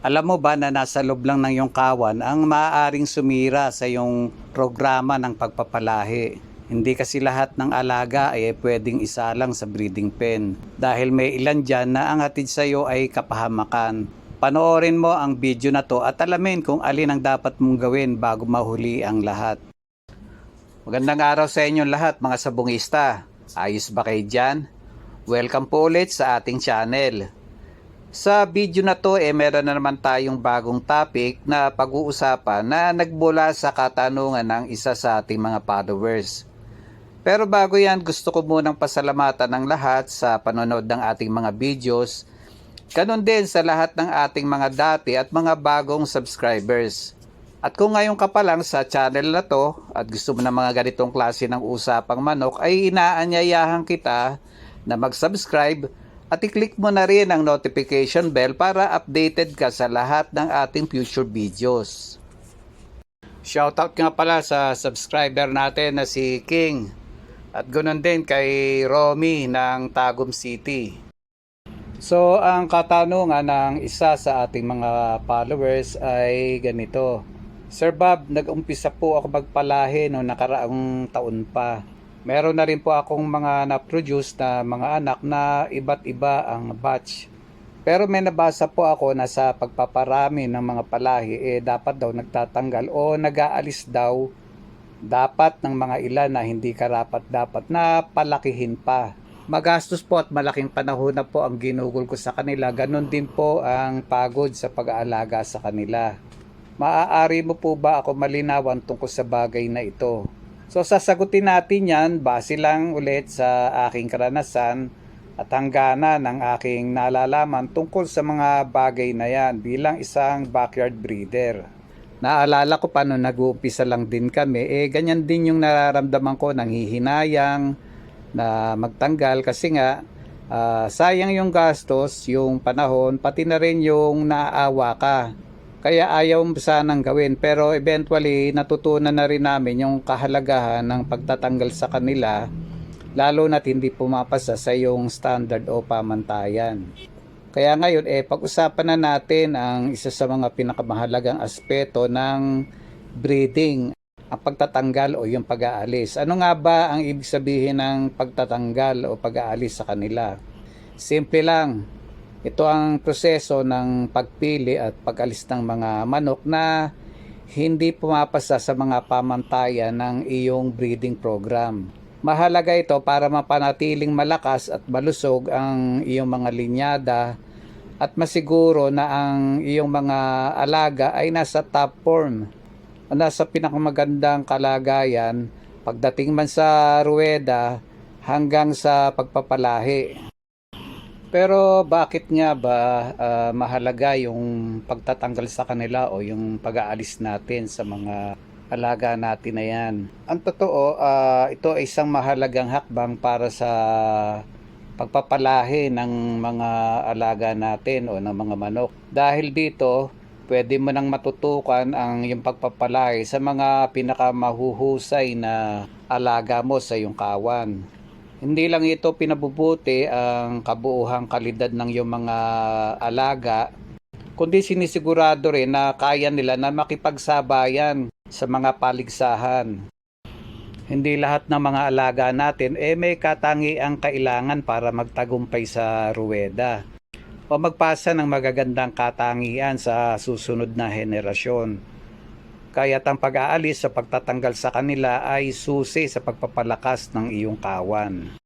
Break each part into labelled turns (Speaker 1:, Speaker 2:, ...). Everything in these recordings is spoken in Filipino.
Speaker 1: Alam mo ba na nasa loob lang ng iyong kawan ang maaaring sumira sa iyong programa ng pagpapalahi? Hindi kasi lahat ng alaga ay pwedeng isa lang sa breeding pen dahil may ilan dyan na ang hatid sa iyo ay kapahamakan. Panoorin mo ang video na to at alamin kung alin ang dapat mong gawin bago mahuli ang lahat. Magandang araw sa inyong lahat mga sabungista. Ayos ba kayo dyan? Welcome po ulit sa ating channel. Sa video na to eh meron na naman tayong bagong topic na pag-uusapan na nagbula sa katanungan ng isa sa ating mga followers. Pero bago yan gusto ko munang pasalamatan ng lahat sa panonood ng ating mga videos. Ganon din sa lahat ng ating mga dati at mga bagong subscribers. At kung ngayon ka pa lang sa channel na to at gusto mo ng mga ganitong klase ng usapang manok ay inaanyayahan kita na mag-subscribe at i-click mo na rin ang notification bell para updated ka sa lahat ng ating future videos. Shoutout nga pala sa subscriber natin na si King at ganoon din kay Romy ng Tagum City. So ang katanungan ng isa sa ating mga followers ay ganito. Sir Bob, nag-umpisa po ako magpalahi noong nakaraang taon pa. Meron na rin po akong mga na-produce na mga anak na iba't iba ang batch. Pero may nabasa po ako na sa pagpaparami ng mga palahi eh dapat daw nagtatanggal o nag-aalis daw dapat ng mga ilan na hindi karapat dapat na palakihin pa. Magastos po at malaking panahon na po ang ginugol ko sa kanila. Ganon din po ang pagod sa pag-aalaga sa kanila. Maaari mo po ba ako malinawan tungkol sa bagay na ito? So sasagutin natin yan base lang ulit sa aking karanasan at hanggana ng aking nalalaman tungkol sa mga bagay na yan bilang isang backyard breeder. Naalala ko pa nung nag-uumpisa lang din kami, eh ganyan din yung nararamdaman ko, nanghihinayang na magtanggal kasi nga ah, sayang yung gastos, yung panahon, pati na rin yung naaawa ka. Kaya ayaw sanang gawin pero eventually natutunan na rin namin yung kahalagahan ng pagtatanggal sa kanila lalo na't hindi pumapasa sa yung standard o pamantayan. Kaya ngayon eh pag-usapan na natin ang isa sa mga pinakamahalagang aspeto ng breeding, ang pagtatanggal o yung pag-aalis. Ano nga ba ang ibig sabihin ng pagtatanggal o pag-aalis sa kanila? Simple lang, ito ang proseso ng pagpili at pag-alis ng mga manok na hindi pumapasa sa mga pamantayan ng iyong breeding program. Mahalaga ito para mapanatiling malakas at malusog ang iyong mga linyada at masiguro na ang iyong mga alaga ay nasa top form o nasa pinakamagandang kalagayan pagdating man sa ruweda hanggang sa pagpapalahi. Pero bakit nga ba ah, mahalaga yung pagtatanggal sa kanila o yung pag-aalis natin sa mga alaga natin na yan? Ang totoo, ah, ito ay isang mahalagang hakbang para sa pagpapalahi ng mga alaga natin o ng mga manok. Dahil dito, pwede mo nang matutukan ang yung pagpapalahi sa mga pinakamahuhusay na alaga mo sa iyong kawan. Hindi lang ito pinabubuti ang kabuuhang kalidad ng iyong mga alaga, kundi sinisigurado rin na kaya nila na makipagsabayan sa mga paligsahan. Hindi lahat ng mga alaga natin eh may katangiang kailangan para magtagumpay sa ruweda o magpasa ng magagandang katangian sa susunod na henerasyon. Kaya't ang pag-aalis sa pagtatanggal sa kanila ay susi sa pagpapalakas ng iyong kawan.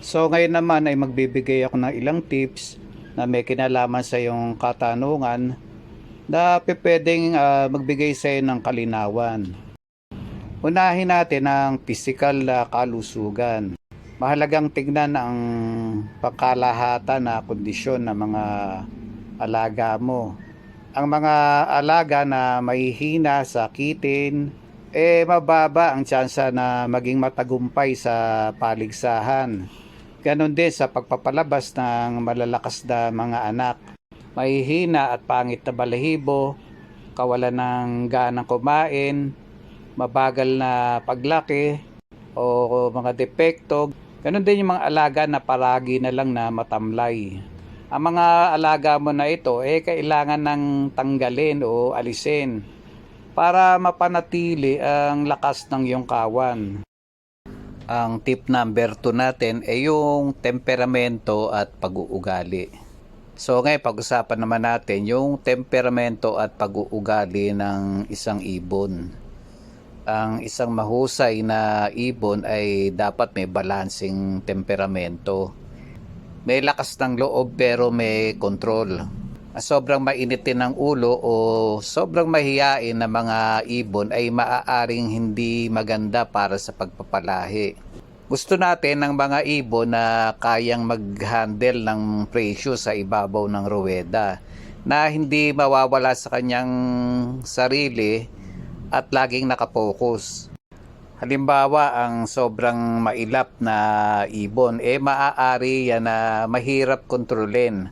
Speaker 1: So ngayon naman ay magbibigay ako ng ilang tips na may kinalaman sa iyong katanungan na pwedeng ah, magbigay sa iyo ng kalinawan. Unahin natin ang physical na kalusugan. Mahalagang tignan ang pangkalahatan na kondisyon ng mga alaga mo. Ang mga alaga na mahihina, sakitin, eh mababa ang tsansa na maging matagumpay sa paligsahan. Ganon din sa pagpapalabas ng malalakas na mga anak. Mahihina at pangit na balahibo, kawalan ng ganang kumain, mabagal na paglaki, o mga depekto. Ganon din yung mga alaga na paragi na lang na matamlay. Ang mga alaga mo na ito, eh, kailangan ng tanggalin o alisin para mapanatili ang lakas ng iyong kawan. Ang tip number 2 natin ay yung temperamento at pag-uugali. So ngayon pag-usapan naman natin yung temperamento at pag-uugali ng isang ibon. Ang isang mahusay na ibon ay dapat may balancing temperamento. May lakas ng loob pero may control. Sobrang mainitin ng ulo o sobrang mahiyain na mga ibon ay maaaring hindi maganda para sa pagpapalahi. Gusto natin ng mga ibon na kayang mag-handle ng presyo sa ibabaw ng ruweda na hindi mawawala sa kanyang sarili at laging nakapokus. Halimbawa, ang sobrang mailap na ibon, eh maaari yan na mahirap kontrolin.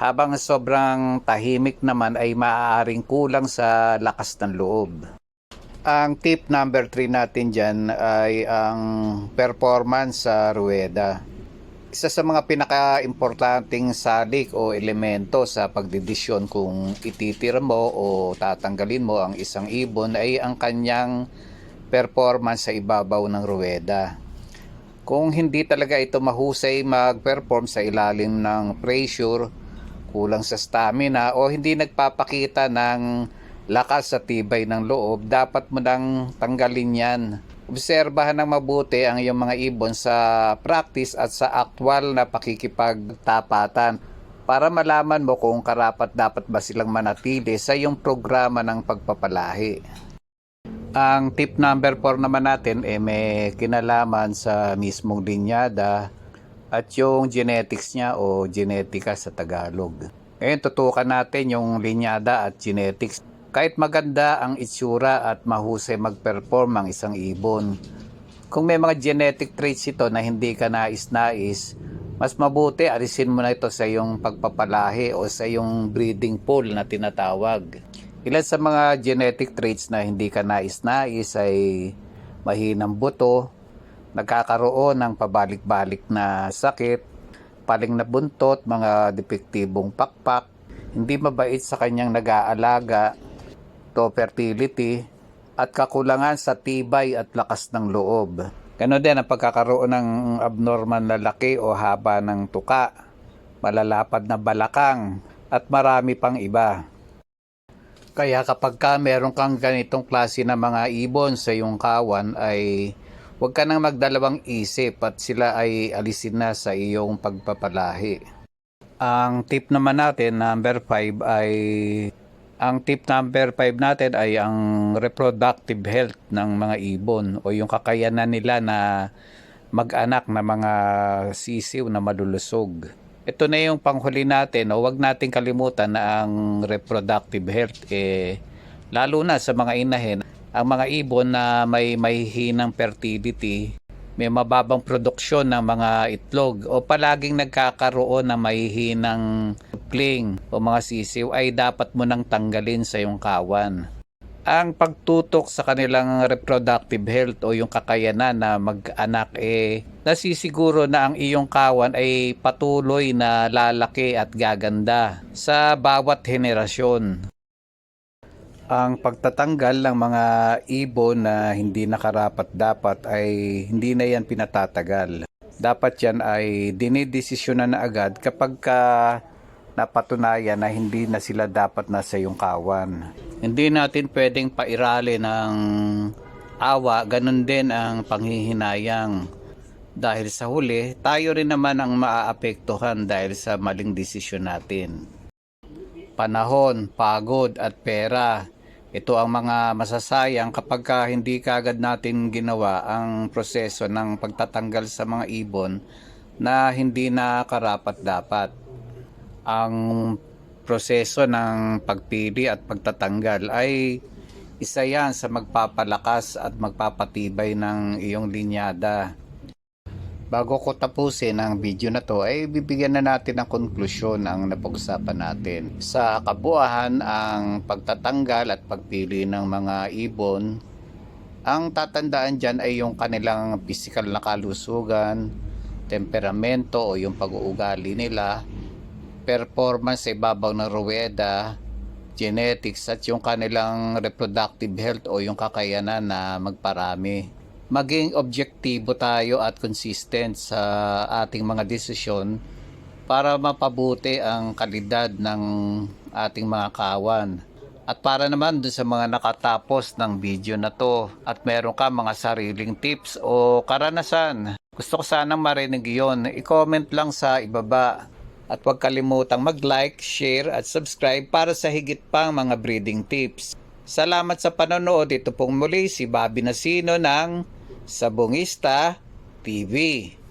Speaker 1: Habang sobrang tahimik naman ay maaaring kulang sa lakas ng loob. Ang tip number 3 natin dyan ay ang performance sa ruweda. Isa sa mga pinaka-importanting salik o elemento sa pagdidesyon kung ititira mo o tatanggalin mo ang isang ibon ay ang kanyang performance sa ibabaw ng ruweda. Kung hindi talaga ito mahusay mag-perform sa ilalim ng pressure, kulang sa stamina o hindi nagpapakita ng lakas sa tibay ng loob, dapat mo nang tanggalin yan. Obserbahan ng mabuti ang iyong mga ibon sa practice at sa aktwal na pakikipagtapatan para malaman mo kung karapat dapat ba silang manatili sa iyong programa ng pagpapalahi. Ang tip number 4 naman natin eh may kinalaman sa mismong linyada at yung genetics niya o genetika sa Tagalog. Ngayon tutukan natin yung linyada at genetics. Kahit maganda ang itsura at mahusay mag-perform ang isang ibon, kung may mga genetic traits ito na hindi ka nais-nais, mas mabuti alisin mo na ito sa iyong pagpapalahi o sa iyong breeding pool na tinatawag. Ilan sa mga genetic traits na hindi ka nais-nais ay mahinang buto, nagkakaroon ng pabalik-balik na sakit, paling na buntot, mga depektibong pakpak, hindi mabait sa kanyang nag-aalaga, to fertility, at kakulangan sa tibay at lakas ng loob. Ganon din ang pagkakaroon ng abnormal na laki o haba ng tuka, malalapad na balakang, at marami pang iba. Kaya kapag ka meron kang ganitong klase ng mga ibon sa iyong kawan ay huwag ka nang magdalawang isip at sila ay alisin na sa iyong pagpapalahi. Ang tip naman natin, number 5 ay ang tip number 5 natin ay ang reproductive health ng mga ibon o yung kakayanan nila na mag-anak na mga sisiw na malulusog. Ito na yung panghuli natin, o wag nating kalimutan na ang reproductive health eh lalo na sa mga inahin, ang mga ibon na may mahihinang fertility, may mababang produksyon ng mga itlog o palaging nagkakaroon ng mahihinang kling o mga sisiw ay dapat mo nang tanggalin sa iyong kawan. Ang pagtutok sa kanilang reproductive health o yung kakayanan na mag-anak eh nasisiguro na ang iyong kawan ay patuloy na lalaki at gaganda sa bawat henerasyon. Ang pagtatanggal ng mga ibon na hindi nakarapat dapat ay hindi na yan pinatatagal. Dapat yan ay dinidesisyonan na agad kapag ka napatunayan na hindi na sila dapat na sa iyong kawan. Hindi natin pwedeng pairali ng awa, ganun din ang panghihinayang. Dahil sa huli, tayo rin naman ang maaapektuhan dahil sa maling desisyon natin. Panahon, pagod at pera, ito ang mga masasayang kapag ka hindi kagad natin ginawa ang proseso ng pagtatanggal sa mga ibon na hindi na karapat dapat ang proseso ng pagpili at pagtatanggal ay isa yan sa magpapalakas at magpapatibay ng iyong linyada. Bago ko tapusin ang video na to ay bibigyan na natin ng konklusyon ang napag-usapan natin. Sa kabuuan ang pagtatanggal at pagpili ng mga ibon, ang tatandaan dyan ay yung kanilang physical na kalusugan, temperamento o yung pag-uugali nila, performance sa ibabaw ng ruweda, genetics at yung kanilang reproductive health o yung kakayanan na magparami. Maging objektibo tayo at consistent sa ating mga desisyon para mapabuti ang kalidad ng ating mga kawan. At para naman dun sa mga nakatapos ng video na to at meron ka mga sariling tips o karanasan, gusto ko sanang marinig yon. I-comment lang sa ibaba. At huwag kalimutang mag-like, share at subscribe para sa higit pang mga breeding tips. Salamat sa panonood. Ito pong muli si Bobby Nasino ng Sabongista TV.